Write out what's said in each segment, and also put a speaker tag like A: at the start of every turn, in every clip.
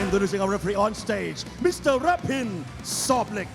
A: Introducing our referee on stage, Mr. Rapin Soblik.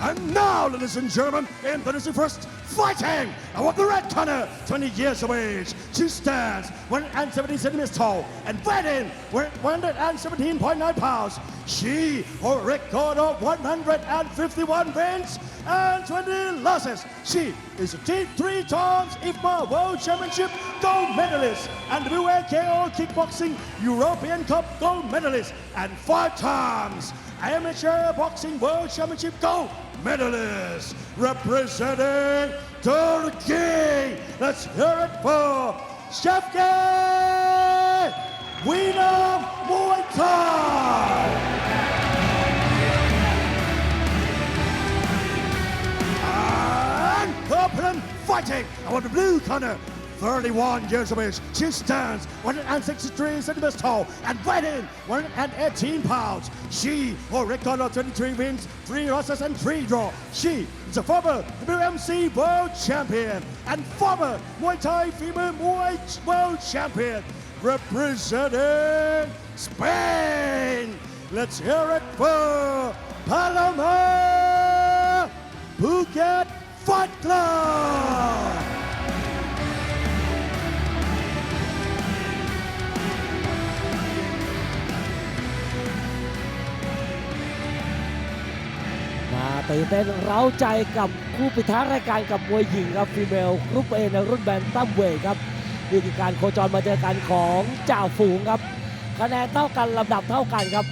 A: And now, ladies and gentlemen, introducing first, fighting out of the red corner, 20 years of age. She stands 170 centimeters tall and weighing 117.9 pounds. She a record of 151 wins and 20 losses. She is a three times IFMA World Championship gold medalist and WKO Kickboxing European Cup gold medalist and five times Amateur Boxing World Championship gold medalist representing Turkey. Let's hear it for Shefke Wiener Muay Thai. Fighting on the blue corner. 31 years of age, she stands 163 centimeters tall and weighing 118 pounds. She a record of 23 wins, 3 losses, and 3 draws. She is a former WMC World Champion and former Muay Thai Female Muay World Champion, representing Spain. Let's hear it for Paloma Phuket Fight Club.
B: ตื่นเต้นเร้าใจกับคู่ปิดท้ายรายการกับมวยหญิงครับฟีเมลกรุ๊ปเอในรุ่นแบนตัมเวทครับนี่คือการโคจรมาเจอกันของจ่าฝูงครับ คะแนนเท่ากันลำดับเท่ากันครับ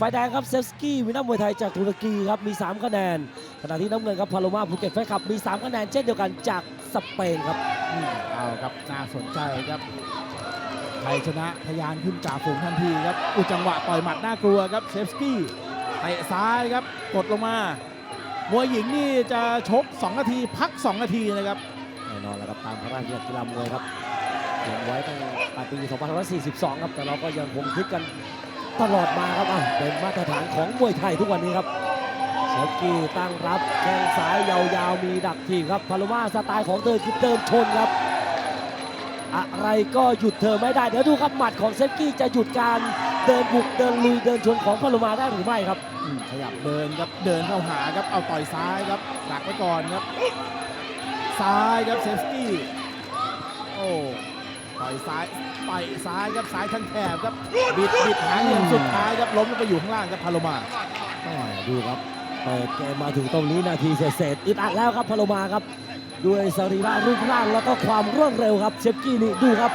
B: ฝ่ายแดงครับเซฟสกี้วินักมวยไทยจากตุรกีครับมี 3 คะแนนขณะที่น้ำเงินครับพาโลมาภูเก็ตไฟขับมี 3 คะแนนเช่นเดียวกันจากสเปนครับ
C: อืมเอาครับน่าสนใจครับใครชนะทะยานขึ้นจ่าฝูงทันทีครับอุจังหวะต่อยหมัดน่ากลัวครับเชฟสกี้เตะซ้ายครับกดลงมา มวยหญิงนี่จะชก 2 นาทีพัก 2 นาทีนะครับ
B: แน่นอนแล้วครับตามพระราชบัญญัติกีฬามวยครับเขียนไว้ตั้งแต่ปี 2542 ครับแต่เราก็ยังคงคิดกันตลอดมาครับอะเป็นมาตรฐานของมวยไทยทุกวันนี้ครับเซฟกี้ตั้งรับแข้งซ้ายยาวๆมีดักทีครับพาโลมาสไตล์ของเธอคือเติมชนครับ อะไรก็หยุดเธอไม่ได้ เดี๋ยวดูครับหมัดของเซฟกี้จะหยุดการเดินบุกเดินลุยเดินชนของพาโลมาได้หรือไม่ครับ
C: อืมขยับเดินครับเดินเข้าหาครับเอาต่อยซ้ายครับดักไว้ก่อนครับ ซ้ายครับเซฟสกี้โอ้ต่อยซ้ายต่อยซ้ายครับซ้ายทั้งแถบครับบิดบิดหางเหลี่ยมสุดท้ายครับล้มลงไปอยู่ข้างล่างครับพาโลมา
B: แม่ดูครับเปิดเกมมาถึงตรงนี้นาทีเศษๆอึดอัดแล้วครับพาโลมาครับ ด้วยสรีระรูปร่างแล้วก็ความรวดเร็วครับเชฟกี้นี่ดูครับ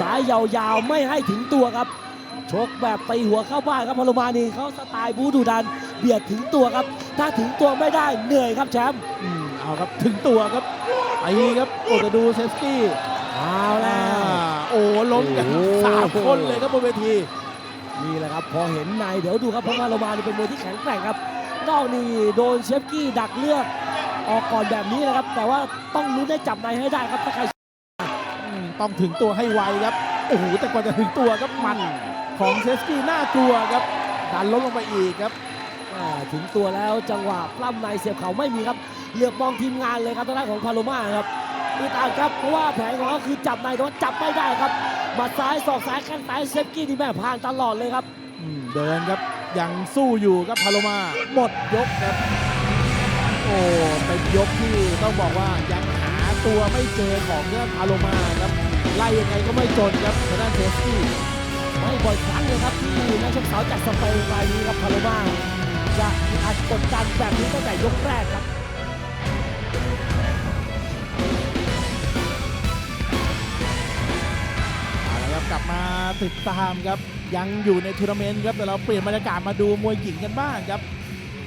B: สายยาวๆไม่ให้ถึงตัวครับชกแบบตีหัวเข้าบ้านครับพาโลมานี่เขาสไตล์บูดูดัน เบียดถึงตัวครับ ถ้าถึงตัวไม่ได้เหนื่อยครับแชมป์
C: อืมเอาครับถึงตัวครับไปครับโอ้แต่ดูเซฟสกี้
B: เอา
C: อ่า
B: แล้ว
C: โอ้ล้มกัน
B: โอ้โห
C: สามคนเลยครับบนเวที
B: นี่แหละครับพอเห็นในเดี๋ยวดูครับเพราะว่าโรมานี่เป็นมวยที่แข็งแกร่งครับนอกนี่โดนเชฟกี้ดักเลือก ออกก่อนแบบนี้นะครับ แต่ว่าต้องลุ้นได้จับในให้ได้ครับถ้าใคร
C: อืมต้องถึงตัวให้ไวครับโอ้โหแต่กว่าจะถึงตัวครับหมันของเซฟสกี้น่ากลัวครับดันล้มลงไปอีกครับ
B: อ่าถึงตัวแล้วจังหวะปล้ำในเสียบเขาไม่มีครับเหลือบมองทีมงานเลยครับทางด้านของพาโลมาครับอึดอัดครับเพราะว่าแผนของเขาคือจับในแต่ว่าจับไม่ได้ครับหมัดซ้ายศอกซ้ายแข้งซ้ายเซฟกี้นี่แม่ผ่านตลอดเลยครับ
C: อืมเดินครับยังสู้อยู่ครับพาโลมาหมดยกครับ โอ้เป็นยกที่ต้องบอกว่ายังหาตัวไม่เจอของเรื่องพาโลมาครับไล่ยังไงก็ไม่จนครับทางด้านเซฟสกี้
B: ไม่บ่อยครั้งเลยครับที่นักชกสาวจากสเปนรายนี้ครับพาโลมาจะอึดอัดกดดันแบบนี้ตั้งแต่ยกแรกครับ
C: เอาละครับกลับมาติดตามครับยังอยู่ในทัวร์นาเมนต์ครับแต่เราเปลี่ยนบรรยากาศมาดูมวยหญิงกันบ้างครับ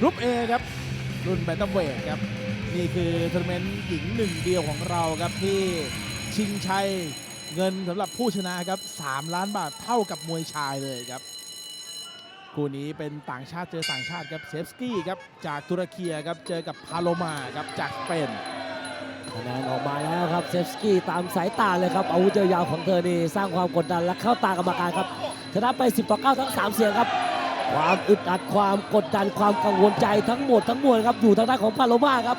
C: รุ๊ป A ครับ รุ่นแบนตัมเวทครับนี่คือทัวร์นาเมนต์หญิงหนึ่งเดียวของเราครับที่ชิงชัยเงินสำหรับผู้ชนะครับ3ล้านบาทเท่ากับมวยชายเลยครับคู่นี้เป็นต่างชาติเจอต่างชาติครับเซฟสกี้ครับจากตุรกีครับเจอกับพาโลมาครับจากสเปน
B: คะแนนออกมาแล้วครับเซฟสกี้ตามสายตาเลยครับอาวุธยาวของเธอนี่สร้างความกดดันและเข้าตากรรมการครับชนะไป 10 ต่อ 9 ทั้ง 3 เสียงครับ ความอึดอัดความกดดันความกังวลใจทั้งหมดทั้งมวลครับอยู่ทางด้านของพาโลมาครับ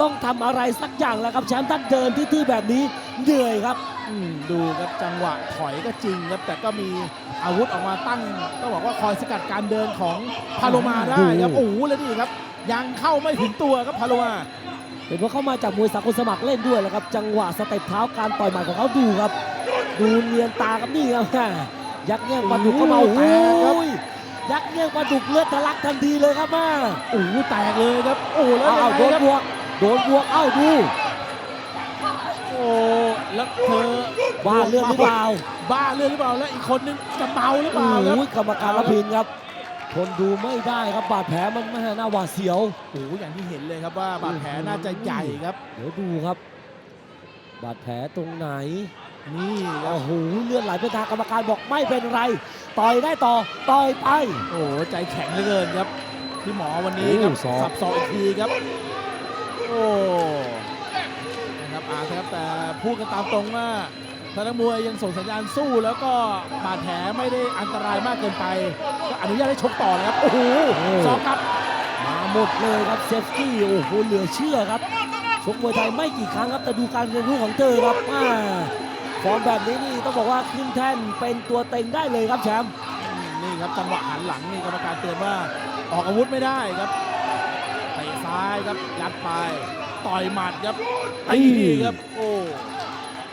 B: ต้องทำอะไรสักอย่างแล้วครับแชมป์ท่านเดินที่ๆแบบนี้เหนื่อยครับ
C: ออืมดูครับจังหวะถอยก็จริงครับแต่ก็มีอาวุธออกมาตั้งต้องบอกว่าคอยสกัดการเดินของพาโลมาได้ครับโอ้โหแล้วนี่ครับ ยังเข้าไม่ถึงตัวครับพาโลมา
B: เป็นเพราะเขามาจากมวยสากลสมัครเล่นด้วยแหละครับ จังหวะสเต็ปเท้าการต่อยหมัดของเขาดูครับ ดูเนียนตาครับนี่ครับแม่ยักแย่งปลาดุกเข้ามา
C: โอ้
B: โอ้
C: โห
B: โหยักแย่งปลาดุกเลือดทะลักทันทีเลยครับแม่
C: โอ้โหแตกเลยครับ โอ้แล้ว
B: อ้า
C: ยั
B: ว
C: งไง
B: โดน
C: ครับ
B: บวกโดนบวกเอ้าดู
C: โอ้แล้วเธอ
B: บ้าเลือดหรือเปล่า
C: บ้าเลือดหรือเปล่าแล้วอีกคนนึงจะเมาหรือเปล่าครับ
B: โอ้ยกรรมการรับพินครับทนดูไม่ได้ครับบาดแผลมันแม่น่าหวาดเสียว
C: โอ้โหอย่างที่เห็นเลยครับว่าบาดแผลน่าจะใหญ่ครับ
B: เดี๋ยวดูครับ บาดแผลตรงไหน
C: นี่ครับ
B: โอ้โหเลือดไหลไปทางกรรมการบอกไม่เป็นไร ต่อยได้ต่อต่อยไป
C: โอ้โหใจแข็งเหลือเกินครับ พี่หมอวันนี้ครับ
B: โอ้ศอก
C: สับศอกอีกทีครับ โอ้นะครับอาครับแต่พูดกันตามตรงว่าทางนักมวยยังส่งสัญญาณสู้แล้วก็บาดแผลไม่ได้อันตรายมากเกินไป ก็อนุญาตให้ชกต่อนะครับ โอ้โหสอกครับ
B: มาหมดเลยครับเซฟกี้โอ้โหเหลือเชื่อครับชกมวยไทยไม่กี่ครั้งครับแต่ดูการเรียนรู้ของเธอครับอ่า ฟอร์มแบบนี้นี่ต้องบอกว่าขึ้นแท่นเป็นตัวเต็งได้เลยครับแชมป์
C: อืมนี่ครับจังหวะหันหลังนี่กรรมการเตือนว่าออกอาวุธไม่ได้ครับเตะซ้ายครับยัดไปต่อยหมัดครับตีนี่ครับโอ้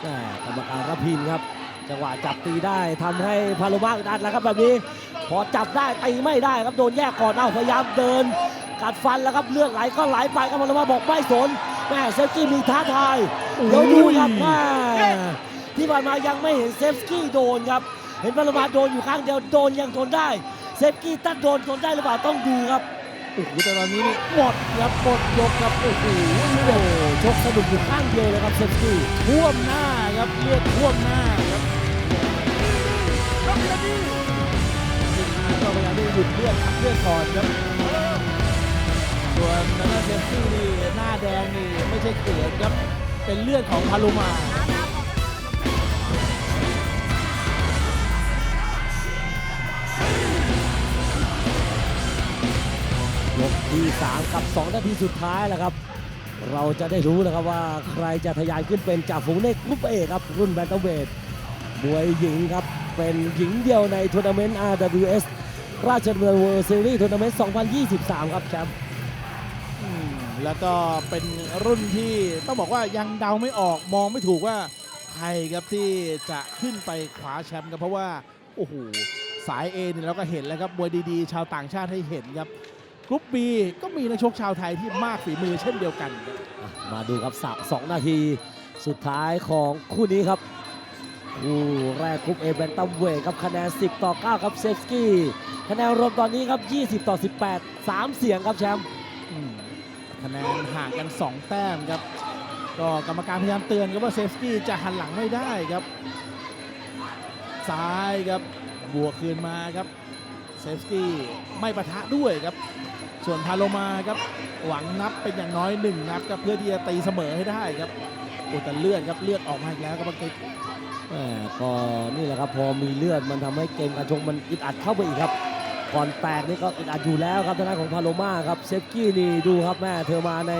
B: แม่กรรมการรับพินครับ จังหวะจับตีได้ทำให้พาโลมาอึดอัดแล้วครับแบบนี้ พอจับได้ตีไม่ได้ครับโดนแยกก่อนเอาพยายามเดิน กัดฟันแล้วครับเลือดไหลก็ไหลไปครับพาโลมาบอกไม่สนแม่เซฟกี้มีท้าทายเดี๋ยวดูครับแม่ ที่ผ่านมายังไม่เห็นเซฟกี้โดนครับ เห็นพาโลมาโดนอยู่ข้างเดียวโดนยังทนได้ เซฟกี้ตั้งโดนทนได้หรือเปล่าต้องดูครับ
C: โอ้โหแต่ตอนนี้นี่หมดครับหมดยกครับโอ้โห
B: โอ้ชกสนุกอยู่ข้างเดียวเลยครับเซฟกี้
C: ท่วมหน้าครับเลือดท่วมหน้าครับทีมงานก็พยายามที่จะหยุดเลือดขับเลือดก่อนครับส่วนนักเซฟตี้นี่หน้าแดงนี่ไม่ใช่เกิดครับเป็นเลือดของพาลุมา
B: ที่ 3 กับ 2 นาทีสุดท้ายแล้วครับ เราจะได้รู้แล้วครับว่าใครจะทะยานขึ้นเป็นจ่าฝูงในกรุ๊ปเอครับ รุ่นแบนเทเวทมวยหญิงครับ เป็นหญิงเดียวในทัวร์นาเมนต์ RWS ราชดำเนินเวิลด์ซีรีส์ทัวร์นาเมนต์ 2023 ครับแชมป์
C: แล้วก็เป็นรุ่นที่ต้องบอกว่ายังเดาไม่ออกมองไม่ถูกว่าใครครับที่จะขึ้นไปคว้าแชมป์ครับเพราะว่า โอ้โห สาย A เนี่ยเราก็เห็นแล้วครับมวยดีๆ ชาวต่างชาติให้เห็นครับ กรุ๊ป B ก็มีนักชกชาวไทยที่มากฝีมือเช่นเดียวกันครับ
B: อะมาดูครับสับ2นาทีสุดท้ายของคู่นี้ครับคู่แรกกรุ๊ปเอแบนตัมเวทครับคะแนน 10 ต่อ 9 ครับเซฟสกี้คะแนนรวมตอนนี้ครับ 20 ต่อ 18 3 เสียงครับแชมป์
C: อืมคะแนนห่างกัน 2 แต้มครับ ก็กรรมการพยายามเตือนครับว่าเซฟสกี้จะหันหลังไม่ได้ครับ ซ้ายครับบวกคืนมาครับเซฟสกี้ไม่ประทะด้วยครับ ส่วนพาโลมาครับหวังนับเป็นอย่างน้อย1นับครับเพื่อที่จะตีเสมอให้ได้ครับโอ้แต่เลือดครับเลือดออกมาอีกแล้วครับบางที
B: แหม่ก็นี่แหละครับพอมีเลือดมันทำให้เกมการชกมันอึดอัดเข้าไปอีกครับก่อนแตกนี่ก็อึดอัดอยู่แล้วครับทางด้านของพาโลมาครับเซฟกี้นี่ดูครับแม่เธอมาใน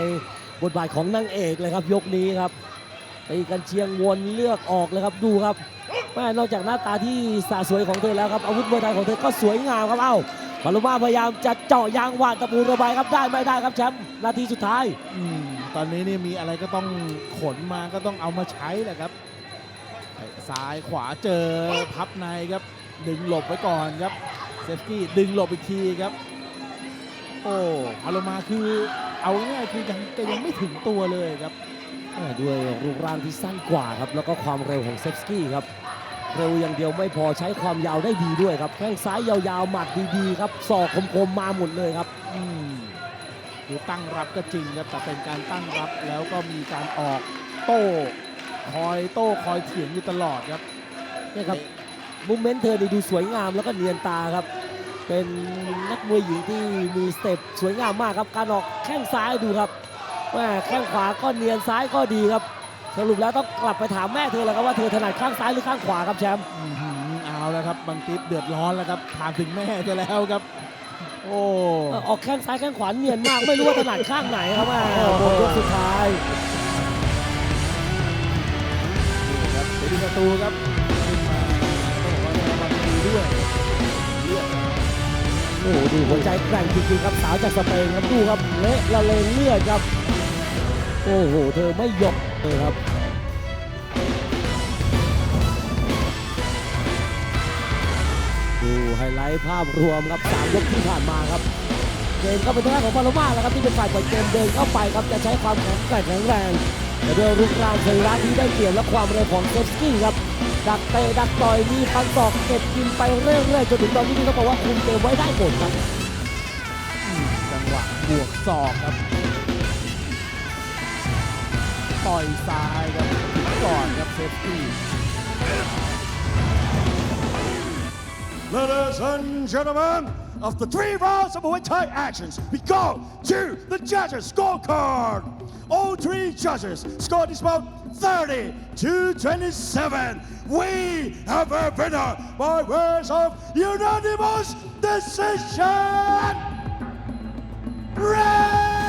B: บทบาทของนางเอกเลยครับยกนี้ครับตีกันเชียงวนเลือกออกเลยครับดูครับแม่นอกจากหน้าตาที่สาสวยของเธอแล้วครับอาวุธมวยไทยของเธอก็สวยงามครับเอ้า พาโลมาพยายามจะเจาะยางหวานตะปูระบายครับได้ไม่ได้ครับแชมป์นาทีสุดท้าย
C: อืมตอนนี้นี่มีอะไรก็ต้องขนมาก็ต้องเอามาใช้แหละครับเตะซ้ายขวาเจอพับในครับ ดึงหลบไว้ก่อนครับเซฟกี้ดึงหลบอีกทีครับ โอ้พาโลมาคือเอาง่ายๆคือยังแกยังไม่ถึงตัวเลยครับ
B: อ่าด้วยรูปร่างที่สั้นกว่าครับ แล้วก็ความเร็วของเซฟสกี้ครับ เร็วอย่างเดียวไม่พอใช้ความยาวได้ดีด้วยครับแข้งซ้ายยาวๆหมัดดีๆครับศอกคมๆมาหมดเลยครับ
C: อืมคือตั้งรับก็จริงครับแต่เป็นการตั้งรับแล้วก็มีการออกโต้คอยโต้คอยเถียงอยู่ตลอดครับ
B: นี่ครับมุมเมนต์เธอนี่ดูสวยงามแล้วก็เนียนตาครับ เป็นนักมวยหญิงที่มีสเต็ปสวยงามมากครับการออกแข้งซ้ายดูครับแม่แข้งขวาก็เนียนซ้ายก็ดีครับ สรุปแล้วต้องกลับไปถามแม่เธอแล้วครับว่าเธอถนัดข้างซ้ายหรือข้างขวาครับแชมป์
C: อื้อหือเอาแล้วครับบางติ๊บเดือดร้อนแล้วครับถามถึงแม่จะแล้วครับ โอ้
B: เอ่อออกแข้งซ้ายแข้งขวาเนียนมากไม่รู้ว่าถนัดข้างไหนครับแม่หมดยกสุดท้าย
C: นี่ครับเดนิสตูครับขึ้นมาต้องบอกว่าได้รางวัลดีด้วยเลือด
B: โอ้โหดูหัวใจแกร่งจริงๆครับสาวจากสเปนครับดูครับเละละเลงเลือดครับโอ้โหเธอไม่ยก เลยครับดูไฮไลท์ภาพรวมครับสามยกที่ผ่านมาครับเกมก็เป็นทางด้านของปาโลมาแล้วครับที่เป็นฝ่ายเปิดเกมเดินเข้าไปครับจะใช้ความแข็งแกร่งแข็งแรงแต่ด้วยรูปร่างสรีระที่ได้เปรียบและความเร็วของเซฟสกี้ครับดักเตะดักต่อยมีฟันศอกเก็บกินไปเรื่อยๆจนถึงตอนนี้ที่เขาบอกว่าคุมเกมไว้ได้หมดครับ
C: จังหวะบวกศอกครับ ต่อยซ้ายครับถึงก่อนครับเซฟตี้
A: Ladies and gentlemen, after three rounds of Muay Thai actions, we go to the judges' scorecard. All three judges scored this bout 30 to 27. We have a winner by words of unanimous decision. Red